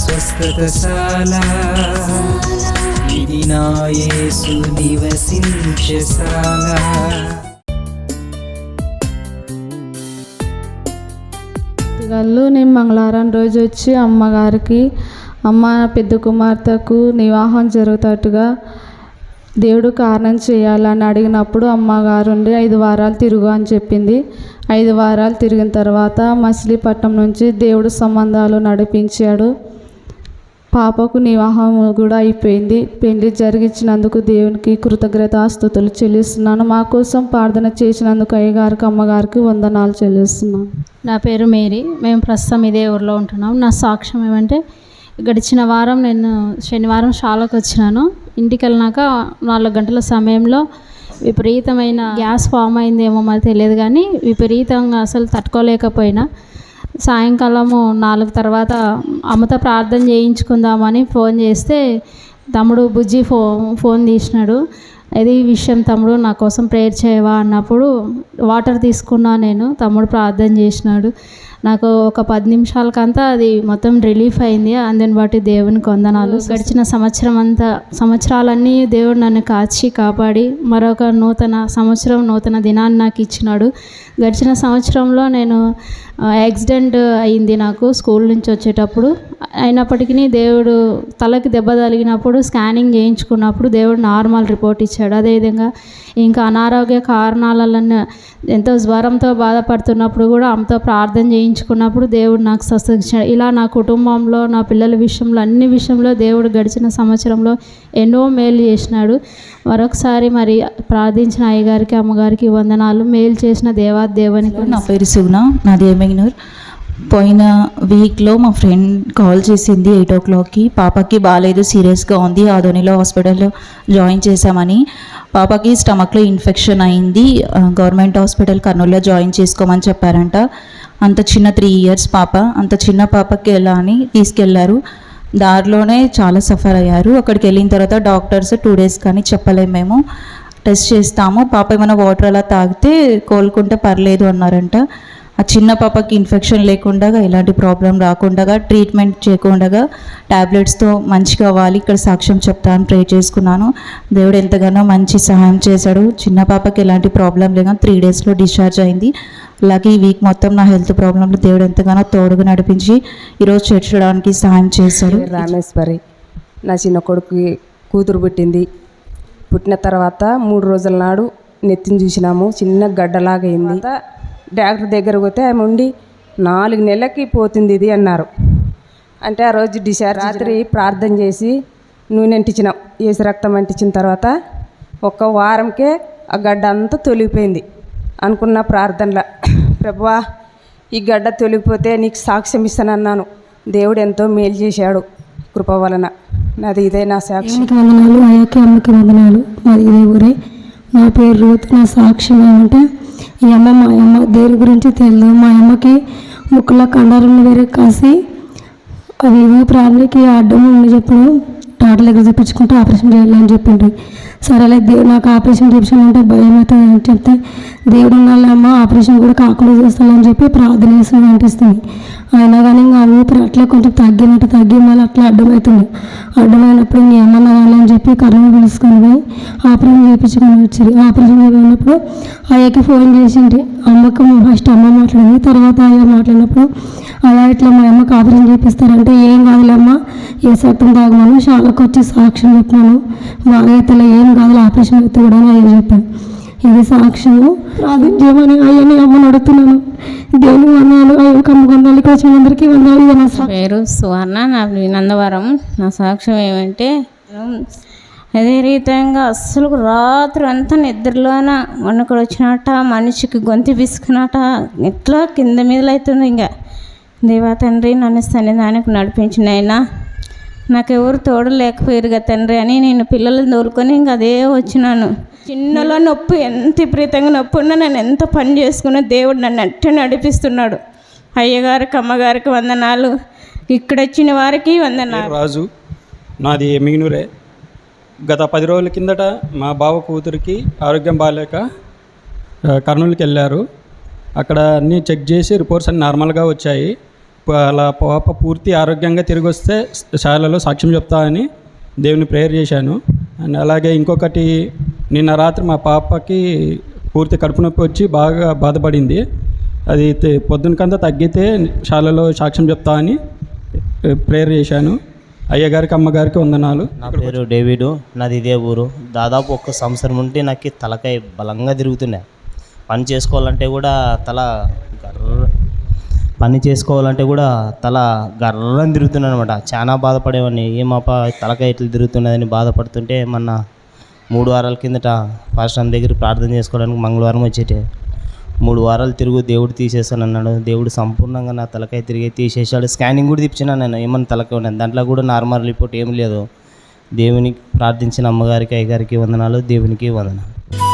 స్వస్థతశాల. ఇది నా యేసు నివసించశాల నేను మంగళవారం రోజు వచ్చి అమ్మగారికి అమ్మ పెద్ద కుమార్తెకు వివాహం జరుగుతట్టుగా దేవుడు కారణం చేయాలని అడిగినప్పుడు అమ్మగారు ఉండి ఐదు వారాలు తిరుగు అని చెప్పింది. ఐదు వారాలు తిరిగిన తర్వాత మచిలీపట్నం నుంచి దేవుడు సంబంధాలు నడిపించాడు. పాపకు వివాహం కూడా అయిపోయింది. పెళ్ళి జరిగించినందుకు దేవునికి కృతజ్ఞతాస్తుతులు చెల్లిస్తున్నాను. మా కోసం ప్రార్థన చేసినందుకు అయ్యగారికి అమ్మగారికి వందనాలు చెల్లిస్తున్నాను. నా పేరు మేరీ. మేము ప్రస్తుతం ఇదే ఊర్లో ఉంటున్నాం. నా సాక్ష్యం ఏమంటే గడిచిన వారం నేను శనివారం షాలకు వచ్చినాను. ఇంటికి వెళ్ళినాక నాలుగు గంటల సమయంలో విపరీతమైన గ్యాస్ ఫామ్ అయిందేమో మరి తెలియదు కానీ విపరీతంగా అసలు తట్టుకోలేకపోయినా. సాయంకాలము నాలుగు తర్వాత అమ్మతో ప్రార్థన చేయించుకుందామని ఫోన్ చేస్తే తమ్ముడు బుజ్జి ఫో ఫోన్ తీసినాడు. ఇది విషయం తమ్ముడు నా కోసం ప్రేయర్ చేయవా? అన్నప్పుడు వాటర్ తీసుకున్నా నేను తమ్ముడు ప్రార్థన చేసినాడు. నాకు ఒక పది నిమిషాలకంతా అది మొత్తం రిలీఫ్ అయింది. అందుని బట్టి దేవునికి వందనాలు. గడిచిన సంవత్సరం అంతా సంవత్సరాలన్నీ దేవుడు నన్ను కాచి కాపాడి మరొక నూతన సంవత్సరం నూతన దినాన్ని నాకు ఇచ్చినాడు. గడిచిన సంవత్సరంలో నేను యాక్సిడెంట్ అయింది నాకు స్కూల్ నుంచి వచ్చేటప్పుడు. అయినప్పటికీ దేవుడు తలకి దెబ్బ తగిలినప్పుడు స్కానింగ్ చేయించుకున్నప్పుడు దేవుడు నార్మల్ రిపోర్ట్ ఇచ్చాడు. అదేవిధంగా ఇంకా అనారోగ్య కారణాలను ఎంతో జ్వరంతో బాధపడుతున్నప్పుడు కూడా ఆమెతో ప్రార్థన చేయించుకున్నప్పుడు దేవుడు నాకు స్వస్థించాడు ఇలా నా కుటుంబంలో నా పిల్లల విషయంలో అన్ని విషయంలో దేవుడు గడిచిన సంవత్సరంలో ఎన్నో మేలు చేసినాడు. మరొకసారి మరి ప్రార్థించిన అయ్యగారికి అమ్మగారికి వందనాలు. మేలు చేసిన దేవా దేవునికి నా పేరు సుగుణ నాది ఎమ్మెగ్నూర్ పోయిన వీక్లో మా ఫ్రెండ్ కాల్ చేసింది ఎయిట్ ఓ క్లాక్కి. పాపకి బాగాలేదు సీరియస్గా ఉంది. ఆధోనిలో హాస్పిటల్లో జాయిన్ చేశామని. పాపకి స్టమక్లో ఇన్ఫెక్షన్ అయింది. గవర్నమెంట్ హాస్పిటల్ కర్నూలులో జాయిన్ చేసుకోమని చెప్పారంట. అంత చిన్న త్రీ ఇయర్స్ పాప అంత చిన్న పాపకి ఎలా అని తీసుకెళ్ళారు. దారిలోనే చాలా సఫర్ అయ్యారు. అక్కడికి వెళ్ళిన తర్వాత డాక్టర్స్ టూ డేస్ కానీ చెప్పలేము మేము. టెస్ట్ చేస్తాము. పాప ఏమైనా వాటర్ అలా తాగితే కోలుకుంటే పర్లేదు అన్నారంట. ఆ చిన్న పాపకి ఇన్ఫెక్షన్ లేకుండా ఎలాంటి ప్రాబ్లం రాకుండా ట్రీట్మెంట్ చేయకుండా ట్యాబ్లెట్స్తో మంచిగా అవ్వాలి. ఇక్కడ సాక్ష్యం చెప్తాను ప్రే చేసుకున్నాను. దేవుడు ఎంతగానో మంచి సహాయం చేశాడు. చిన్న పాపకి ఎలాంటి ప్రాబ్లం లేక త్రీ డేస్లో డిశ్చార్జ్ అయింది. అలాగే ఈ వీక్ మొత్తం నా హెల్త్ ప్రాబ్లంలో దేవుడు ఎంతగానో తోడుగా నడిపించి ఈరోజు చేర్చడానికి సహాయం చేశాడు. రామేశ్వరి నా చిన్న కొడుకు కూతురు పుట్టింది. పుట్టిన తర్వాత మూడు రోజుల నాడు నెత్తిని చూసినాము. చిన్న గడ్డలాగా అయింది. తర్వాత డాక్టర్ దగ్గరకు పోతే ఆమె ఉండి నాలుగు నెలలకి పోతుంది ఇది అన్నారు. అంటే ఆ రోజు డిశ్చార్జ్ రాత్రి ప్రార్థన చేసి నూనె అంటించినాం. ఏసు రక్తం అంటించిన తర్వాత ఒక్క వారంకే ఆ గడ్డ అంతా తొలిగిపోయింది అనుకున్న ప్రార్థనలో. ప్రభువా ఈ గడ్డ తొలిగిపోతే నీకు సాక్ష్యం ఇస్తానన్నాను. దేవుడు ఎంతో మేలు చేశాడు కృప వలన. నాది ఇదే నా సాక్ష్యం దేవునికి వందనాలు అయ్యాకి అమ్మకి వందనాలు. మాది ఇదే ఊరే నా పేరు రూత్ నా సాక్ష్యం ఏమంటే ఈ అమ్మ మా అమ్మ దేని గురించి తెలియదు. మా అమ్మకి ముక్కులో కండరం వేరే కాసి అవి ఏవో ప్రాణికి అడ్డం ఉంది చెప్పడం డాక్టర్ దగ్గర చూపించుకుంటే ఆపరేషన్ చేయాలని చెప్పిండ్రు సరే దేవుడు నాకు ఆపరేషన్ చేయించాలంటే భయం అవుతుంది అని చెప్తే దేవుడు అమ్మ ఆపరేషన్ కూడా కాకుండా చేస్తానని చెప్పి ప్రార్థన చేస్తుంది అనిపిస్తుంది అయినా కానీ ఇంకా ఊపిరి అట్లా కొంచెం తగ్గినట్టు తగ్గి మళ్ళీ అట్లా అడ్డమవుతుంది అడ్డమైనప్పుడు ఏమన్నా కావాలని చెప్పి కర్నూలు పిలుచుకొని పోయి ఆపరేషన్ చేయించుకొని వచ్చారు ఆపరేషన్ చేసినప్పుడు అయ్యకి ఫోన్ చేసింటే అమ్మకి ఫస్ట్ అమ్మ మాట్లాడింది. తర్వాత అయ్య మాట్లాడినప్పుడు అలా ఇట్లా మా అమ్మకి ఆపరేషన్ చేపిస్తారంటే ఏం కాదులేమ్మా ఏ సత్తం తాగమను షాలకు వచ్చి సాక్ష్యం చెప్పాను బాగా అయితే ఏం కాదులే ఆపరేషన్ అయితే కూడా అయ్య చెప్పాను. ఇది సాక్ష్యము. ప్రార్థించమని అయ్యని అమ్మని అడుగుతున్నాను. దేవుని వందాలు అమ్మ వందాలు వచ్చిన అందరికీ వందాలు ఇది నా సా- పేరు సువర్ణ నా నందవరం. నా సాక్ష్యం ఏమంటే అదే రీతంగా అస్సలు రాత్రి అంతా నిద్రలోన వణుకుడు వచ్చినట మనిషికి గొంతు పిసుకున్నట ఎట్లా కింద మీదలు అవుతుంది ఇంకా దేవా తండ్రి నన్ను సన్నిధానికి నడిపించిన అయినా నాకెవరు తోడు లేకపోయారు కదా తండ్రి అని నేను పిల్లలను తోలుకొని ఇంకా అదే వచ్చినాను. చిన్నలో నొప్పి ఎంత విపరీతంగా నొప్పి ఉన్నా నేను ఎంత పని చేసుకున్నా దేవుడు నన్ను అట్టే నడిపిస్తున్నాడు. అయ్యగారికి అమ్మగారికి వందనాలు. ఇక్కడ వచ్చిన వారికి వందనాలు. రాజు నాది మిగినూరే. గత పది రోజుల కిందట మా బావ కూతురికి ఆరోగ్యం బాగాలేక కర్నూలుకి వెళ్ళారు. అక్కడ అన్నీ చెక్ చేసి రిపోర్ట్స్ అన్ని నార్మల్గా వచ్చాయి. అలా పాప పూర్తి ఆరోగ్యంగా తిరిగి వస్తే శాలలో సాక్ష్యం చెప్తా అని దేవుని ప్రేయర్ చేశాను. అండ్ అలాగే ఇంకొకటి నిన్న రాత్రి మా పాపకి పూర్తి కడుపు నొప్పి వచ్చి బాగా బాధపడింది. అది తె- పొద్దునకంతా తగ్గితే శాలలో సాక్ష్యం చెప్తా అని ప్రేయర్ చేశాను. అయ్యగారికి అమ్మగారికి వందనాలు. నా పేరు డేవిడు నాది ఇదే ఊరు. దాదాపు ఒక్క సంవత్సరం ఉంటే నాకు తలకాయ బలంగా తిరుగుతున్నాయి పని చేసుకోవాలంటే కూడా తల గర్ర పని చేసుకోవాలంటే కూడా తల గర్రం తిరుగుతున్నాను అనమాట చాలా బాధపడేవాడిని. ఏమాప తలకాయ ఇట్లా తిరుగుతున్నదని బాధపడుతుంటే మొన్న మూడు వారాల కిందట పాస్టర్ దగ్గర ప్రార్థన చేసుకోవడానికి మంగళవారం వచ్చేటే. మూడు వారాలు తిరుగు దేవుడు తీసేసాను అన్నాడు. దేవుడు సంపూర్ణంగా నా తలకాయ తిరిగి తీసేసాడు స్కానింగ్ కూడా తెప్పించాను నేను ఏమన్నా తలకాయ ఉన్నాను దాంట్లో కూడా నార్మల్ రిపోర్ట్ ఏం లేదు. దేవునికి ప్రార్థించిన అమ్మగారికి అయ్యగారికి వందనాలు. దేవునికి వందనాలు.